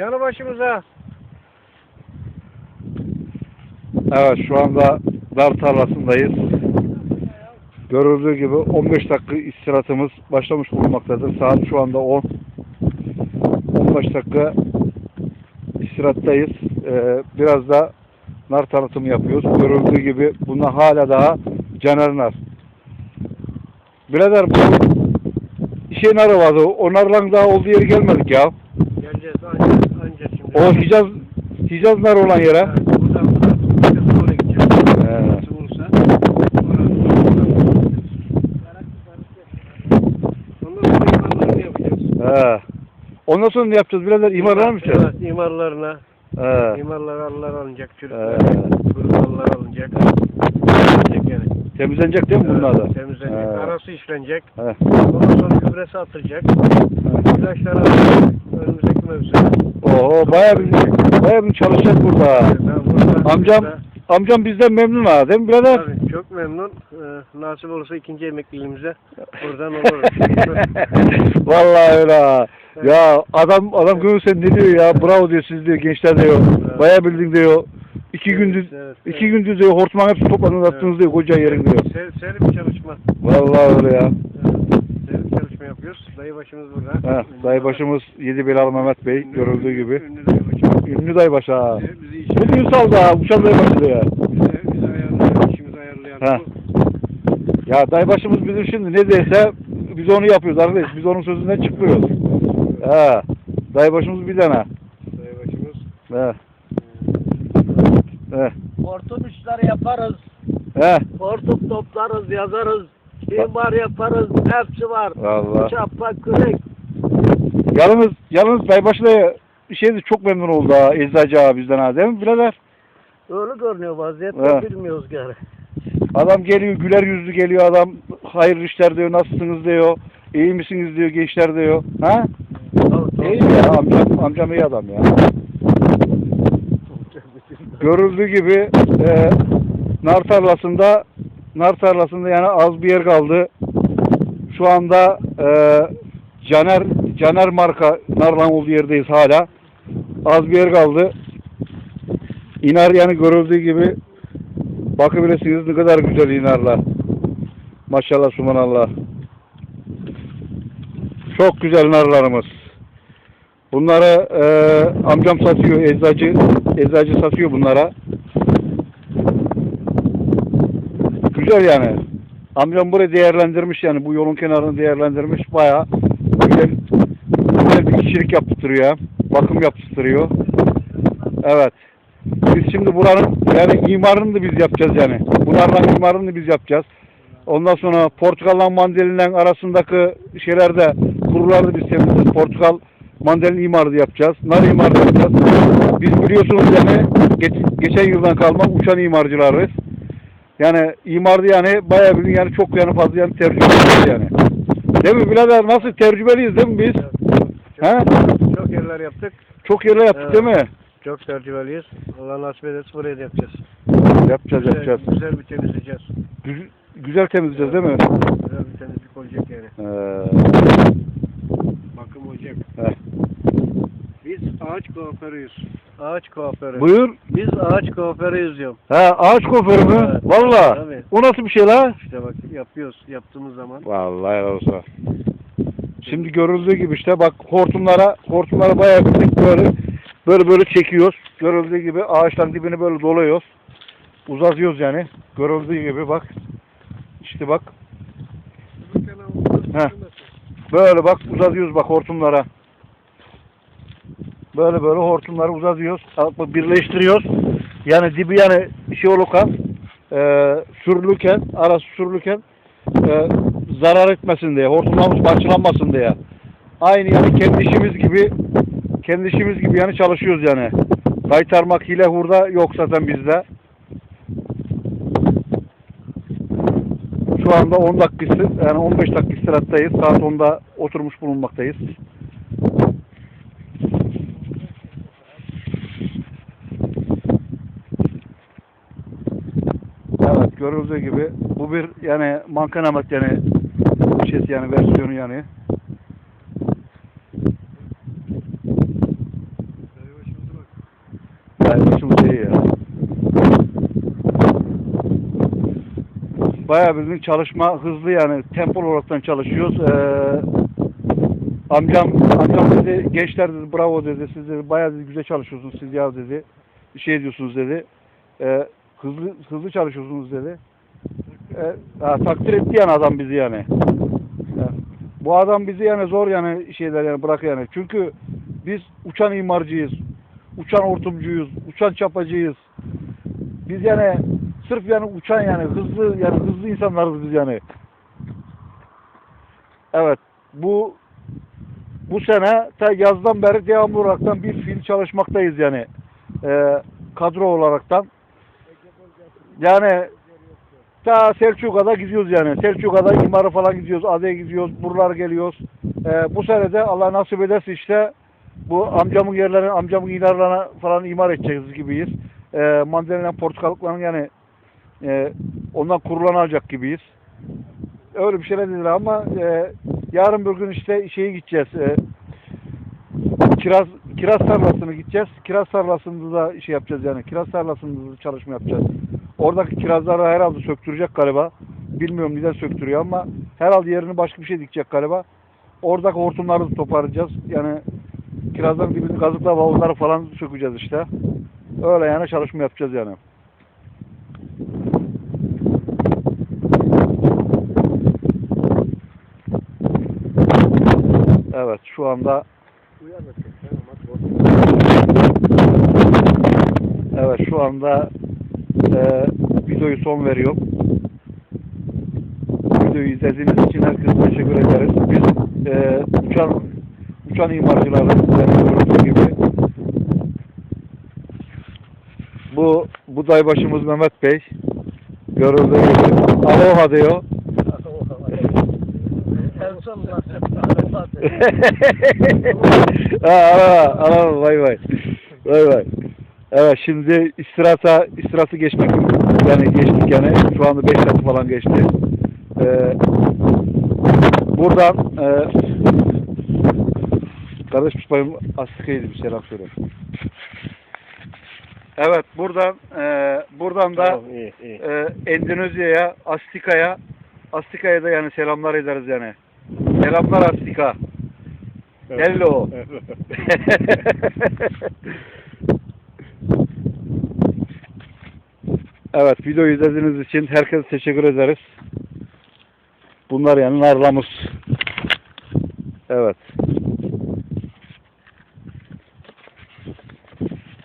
Yanı başımıza. Evet şu anda dar tarlasındayız. Görüldüğü gibi 15 dakika istirahatımız başlamış bulunmaktadır. Saat şu anda 10. 15 dakika istirahattayız. Ee, biraz da nar tanıtımı yapıyoruz. Görüldüğü gibi bunlar hala daha caner nar. Birader bu şey narı vardı. O narların daha olduğu yere gelmedik ya. Anca şimdi. O Hicaz Hicaz nar olan yere. Evet, buradan buradan oraya gideceğiz. He. Orası. Ondan sonra. He. Ondan ne yapacağız birader? İmarlar mı Evet, imarlarına. He. İmarlar arılar alınacak, He. çürükler, kurularlar alınacak. Temizlenecek yani. Temizlenecek değil mi bunlar da? Evet, Temizlenecek. He. Arası işlenecek. He. Ondan sonra gübresi atılacak. İlaçlar atılacak. Oho bayağı bir bayağı bir çalışacak burada. Burada- Amcam amcam bizden memnun ha değil mi birader? Tabii, çok memnun. Ee, nasip olursa ikinci emekliliğimize buradan olur. Vallahi öyle ha. Ya adam adam görüyor sen ne diyor ya bravo diyor siz diyor gençler diyor. Bayağı bildin diyor. İki gündüz Evet, iki gündüz diyor hortuman hepsi topladınız attınız diyor koca yerin diyor. Ser, seri bir çalışma. Vallahi öyle ya. Evet, yapıyoruz. Dayı başımız burada. Ha, dayı başımız Yedi Belal Mehmet Bey Ünlü- görüldüğü gibi. Ünlü dayı başımız. Ünlü dayı başı ha. Bizi, bizi işe, Bu Ünsal da uçan dayı başı ya. bize, bizi ayarlayan, işimizi ayarlayan Ha. bu. Ya dayı başımız bizim şimdi ne derse biz onu yapıyoruz arkadaş. Biz onun sözünden çıkmıyoruz. He. Dayı başımız bir tane. Dayı başımız. He. He. Hortum işleri yaparız. He. Hortum toplarız, yazarız. İmar yaparız. Hepsi var. Vallahi. Çapa, kürek. Yalnız yalnız dayı başı da şeydi çok memnun oldu ha eczacı abi bizden ha değil mi birader? Öyle görünüyor vaziyette bilmiyoruz gari. Adam geliyor güler yüzlü geliyor adam hayırlı işler diyor nasılsınız diyor. İyi misiniz diyor gençler diyor. Ha? İyi ya amcam, amcam iyi adam ya. Görüldüğü gibi e, nar tarlasında nar tarlasında yani az bir yer kaldı. Şu anda e, Caner Caner marka narlan olduğu yerdeyiz hala. Az bir yer kaldı. İnar yani görüldüğü gibi bakabilirsiniz ne kadar güzel inarlar. Maşallah subhanallah. Çok güzel narlarımız. Bunları e, amcam satıyor, eczacı eczacı satıyor bunlara. Güzel yani. Amcam burayı değerlendirmiş yani bu yolun kenarını değerlendirmiş. Bayağı güzel, güzel bir kişilik yaptırıyor. Bakım yaptırıyor. Evet. Biz şimdi buranın yani imarını da biz yapacağız yani. Bunlarla imarını da biz yapacağız. Ondan sonra Portakal'la mandalinin arasındaki şeylerde kuruları da biz temizleyeceğiz. Portakal mandalin imarı yapacağız. Nar imarı yapacağız. Biz biliyorsunuz yani geç, geçen yıldan kalma uçan imarcılarız. Yani imarda yani bayağı bir yani çok yani fazla yani tecrübeliyiz yani. Değil mi birader? Nasıl tecrübeliyiz değil mi biz? Çok, He? çok yerler yaptık. Çok yerler yaptık Evet. değil mi? Çok tecrübeliyiz. Allah nasip ederse burayı da yapacağız. Yapacağız Güzel, yapacağız. güzel bir temizleyeceğiz. Güzel, güzel temizleyeceğiz değil mi? Güzel bir temizlik olacak yani. Ee, Bakım olacak. heh. Ağaç kuaförüyüz. Ağaç kuaförü. Buyur. Biz ağaç kuaförüyüz diyorum. Ha ağaç kuaförü mü? Evet. Valla. Tabii. O nasıl bir şey la? İşte bak yapıyoruz. Yaptığımız zaman. Vallahi helal olsun. Şimdi görüldüğü gibi işte bak hortumlara hortumlara bayağı bir böyle böyle böyle çekiyoruz. Görüldüğü gibi ağaçların dibini böyle doluyoruz. Uzatıyoruz yani. Görüldüğü gibi bak. İşte bak. Heh. Böyle bak uzatıyoruz bak hortumlara. Böyle böyle hortumları uzatıyoruz. Birleştiriyoruz. Yani dibi yani şey olurken e, sürülürken arası sürülürken e, zarar etmesin diye, hortumlarımız parçalanmasın diye. Aynı yani kendi işimiz gibi kendi işimiz gibi yani çalışıyoruz yani. Kaytarmak hile hurda yok zaten bizde. Şu anda 10 dakikası yani 15 dakika istirahattayız. Saat 10'da oturmuş bulunmaktayız. Evet görüldüğü gibi bu bir yani mankanamet yani şey yani versiyonu yani. ya. Bayağı bizim çalışma hızlı yani tempol olaraktan çalışıyoruz. Ee, amcam amcam dedi gençler dedi bravo dedi siz dedi bayağı dedi, güzel çalışıyorsunuz siz ya dedi. Şey diyorsunuz dedi. Ee, hızlı hızlı çalışıyorsunuz dedi. Ee, ha, takdir etti yani adam bizi yani. Ya, Bu adam bizi yani zor yani şeyler yani bırak yani. Çünkü biz uçan imarcıyız. Uçan hortumcuyuz. Uçan çapacıyız. Biz yani sırf yani uçan yani hızlı yani hızlı insanlarız biz yani. Evet. Bu bu sene ta yazdan beri devamlı olaraktan bir fiil çalışmaktayız yani. Ee, kadro olaraktan. Yani ta Selçuk'a gidiyoruz yani. Selçuk'a İmar'a falan gidiyoruz. Ade'ye gidiyoruz. Buralara geliyoruz. Ee, bu sene de Allah nasip ederse işte bu amcamın yerlerine, amcamın imarlarına falan imar edeceğiz gibiyiz. Ee, mandalina portakallıkların yani e, ondan kurulan alacak gibiyiz. Öyle bir şeyler dediler ama e, yarın bir gün işte şeye gideceğiz. E, kiraz kiraz tarlasına gideceğiz. Kiraz tarlasında da şey yapacağız yani. Kiraz tarlasında da çalışma yapacağız. Oradaki kirazları herhalde söktürecek galiba. Bilmiyorum neden söktürüyor ama herhalde yerini başka bir şey dikecek galiba. Oradaki hortumları da toparlayacağız. Yani kirazların dibini kazıkla var onları falan sökeceğiz işte. Öyle yani çalışma yapacağız yani. Evet şu anda Evet şu anda e, videoyu son veriyorum. Videoyu izlediğiniz için herkese teşekkür ederiz. Biz e, uçan uçan imarcılarız. Yani gördüğünüz gibi. Bu buday başımız Mehmet Bey. Görüldüğü gibi. Aloha diyor. Ha, ara, ara, vay vay. Vay vay. Evet şimdi istirata, istiratı geçmek yani geçtik yani şu anda 5 dakika falan geçti. Ee, buradan e, kardeş Mustafa'nın Astika'ydı bir selam söyle. Evet buradan e, buradan da Tamam, iyi, iyi. e, Endonezya'ya, Astika'ya, Astika'ya da yani selamlar ederiz yani. Selamlar Astika. Hello. evet videoyu izlediğiniz için herkese teşekkür ederiz. Bunlar yani narlamız. Evet.